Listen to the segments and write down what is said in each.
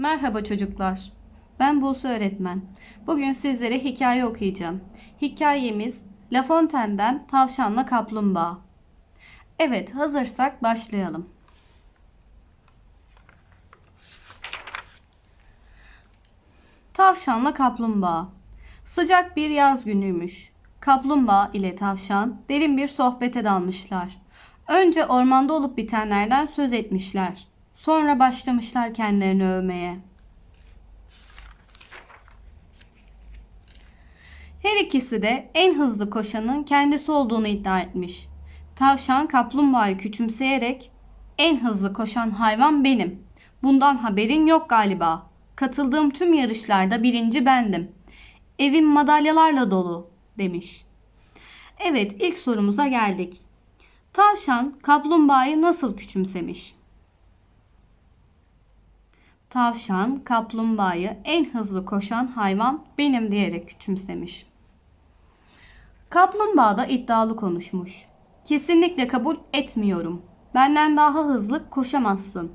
Merhaba çocuklar. Ben Buse öğretmen. Bugün sizlere hikaye okuyacağım. Hikayemiz La Fontaine'den Tavşanla Kaplumbağa. Evet, hazırsak başlayalım. Tavşanla Kaplumbağa. Sıcak bir yaz günüymüş. Kaplumbağa ile tavşan derin bir sohbete dalmışlar. Önce ormanda olup bitenlerden söz etmişler. Sonra başlamışlar kendilerini övmeye. Her ikisi de en hızlı koşanın kendisi olduğunu iddia etmiş. Tavşan kaplumbağayı küçümseyerek en hızlı koşan hayvan benim. Bundan haberin yok galiba. Katıldığım tüm yarışlarda birinci bendim. Evim madalyalarla dolu demiş. Evet ilk sorumuza geldik. Tavşan kaplumbağayı nasıl küçümsemiş? Tavşan kaplumbağayı en hızlı koşan hayvan benim diyerek küçümsemiş. Kaplumbağa da iddialı konuşmuş. Kesinlikle kabul etmiyorum. Benden daha hızlı koşamazsın.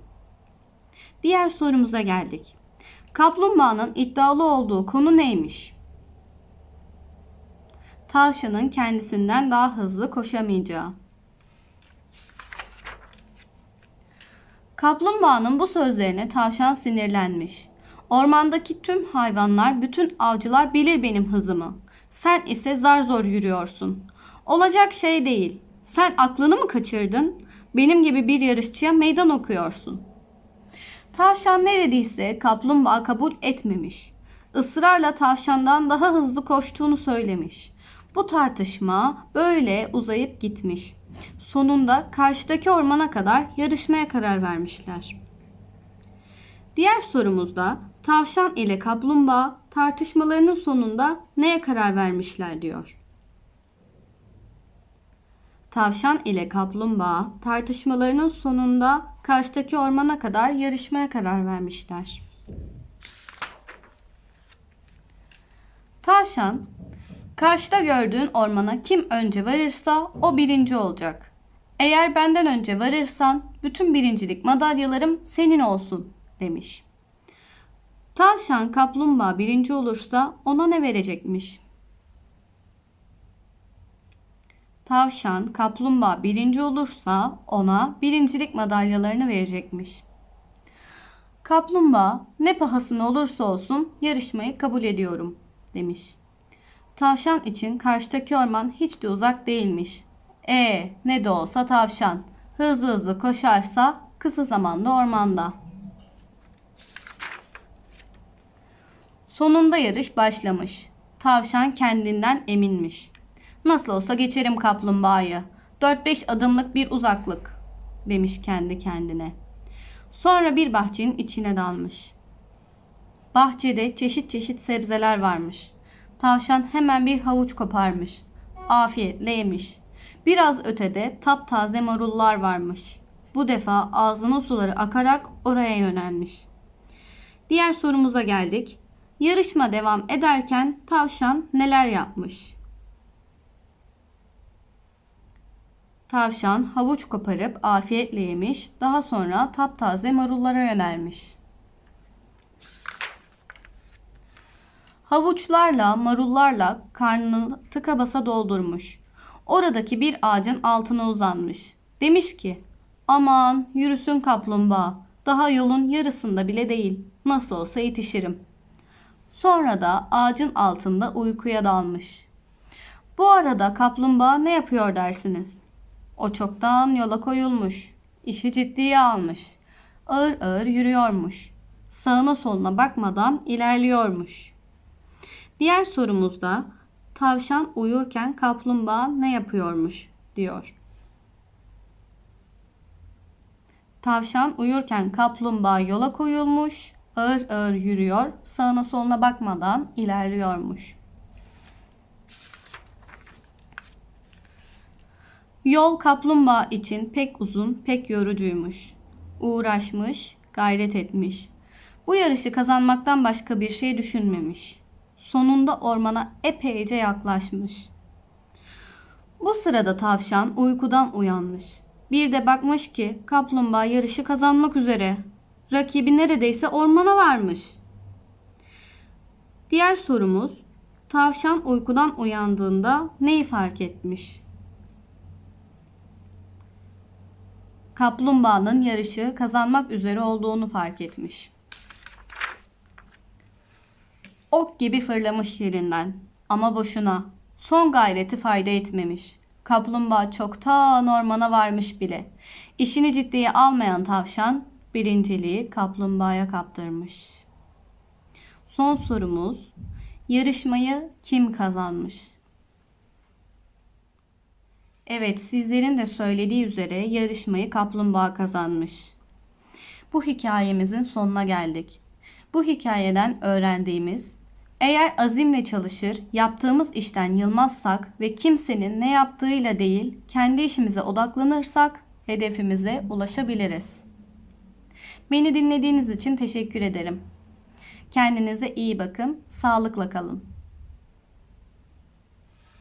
Diğer sorumuza geldik. Kaplumbağanın iddialı olduğu konu neymiş? Tavşanın kendisinden daha hızlı koşamayacağı. Kaplumbağanın bu sözlerine tavşan sinirlenmiş. Ormandaki tüm hayvanlar, bütün avcılar bilir benim hızımı. Sen ise zar zor yürüyorsun. Olacak şey değil. Sen aklını mı kaçırdın? Benim gibi bir yarışçıya meydan okuyorsun. Tavşan ne dediyse kaplumbağa kabul etmemiş. Israrla tavşandan daha hızlı koştuğunu söylemiş. Bu tartışma böyle uzayıp gitmiş. Sonunda karşıdaki ormana kadar yarışmaya karar vermişler. Diğer sorumuzda tavşan ile kaplumbağa tartışmalarının sonunda neye karar vermişler diyor. Tavşan ile kaplumbağa tartışmalarının sonunda karşıdaki ormana kadar yarışmaya karar vermişler. Tavşan, karşıda gördüğün ormana kim önce varırsa o birinci olacak. Eğer benden önce varırsan bütün birincilik madalyalarım senin olsun demiş. Tavşan kaplumbağa birinci olursa ona ne verecekmiş? Tavşan kaplumbağa birinci olursa ona birincilik madalyalarını verecekmiş. Kaplumbağa ne pahasına olursa olsun yarışmayı kabul ediyorum demiş. Tavşan için karşıdaki orman hiç de uzak değilmiş. E ne de olsa tavşan hızlı hızlı koşarsa kısa zamanda ormanda. Sonunda yarış başlamış. Tavşan kendinden eminmiş. Nasıl olsa geçerim kaplumbağayı. 4-5 adımlık bir uzaklık demiş kendi kendine. Sonra bir bahçenin içine dalmış. Bahçede çeşit çeşit sebzeler varmış. Tavşan hemen bir havuç koparmış. Afiyetle yemiş. Biraz ötede taptaze marullar varmış. Bu defa ağzının suları akarak oraya yönelmiş. Diğer sorumuza geldik. Yarışma devam ederken tavşan neler yapmış? Tavşan havuç koparıp afiyetle yemiş, daha sonra taptaze marullara yönelmiş. Havuçlarla, marullarla karnını tıka basa doldurmuş. Oradaki bir ağacın altına uzanmış. Demiş ki, aman yürüsün kaplumbağa, daha yolun yarısında bile değil, nasıl olsa yetişirim. Sonra da ağacın altında uykuya dalmış. Bu arada kaplumbağa ne yapıyor dersiniz? O çoktan yola koyulmuş. İşi ciddiye almış. Ağır ağır yürüyormuş. Sağına soluna bakmadan ilerliyormuş. Diğer sorumuzda tavşan uyurken kaplumbağa ne yapıyormuş diyor. Tavşan uyurken kaplumbağa yola koyulmuş, ağır ağır yürüyor, sağına soluna bakmadan ilerliyormuş. Yol kaplumbağa için pek uzun, pek yorucuymuş. Uğraşmış, gayret etmiş. Bu yarışı kazanmaktan başka bir şey düşünmemiş. Sonunda ormana epeyce yaklaşmış. Bu sırada tavşan uykudan uyanmış. Bir de bakmış ki kaplumbağa yarışı kazanmak üzere. Rakibi neredeyse ormana varmış. Diğer sorumuz tavşan uykudan uyandığında neyi fark etmiş? Kaplumbağanın yarışı kazanmak üzere olduğunu fark etmiş. Ok gibi fırlamış yerinden ama boşuna. Son gayreti fayda etmemiş. Kaplumbağa çoktan ormana varmış bile. İşini ciddiye almayan tavşan birinciliği kaplumbağaya kaptırmış. Son sorumuz yarışmayı kim kazanmış? Evet, sizlerin de söylediği üzere yarışmayı kaplumbağa kazanmış. Bu hikayemizin sonuna geldik. Bu hikayeden öğrendiğimiz eğer azimle çalışır, yaptığımız işten yılmazsak ve kimsenin ne yaptığıyla değil, kendi işimize odaklanırsak hedefimize ulaşabiliriz. Beni dinlediğiniz için teşekkür ederim. Kendinize iyi bakın, sağlıkla kalın.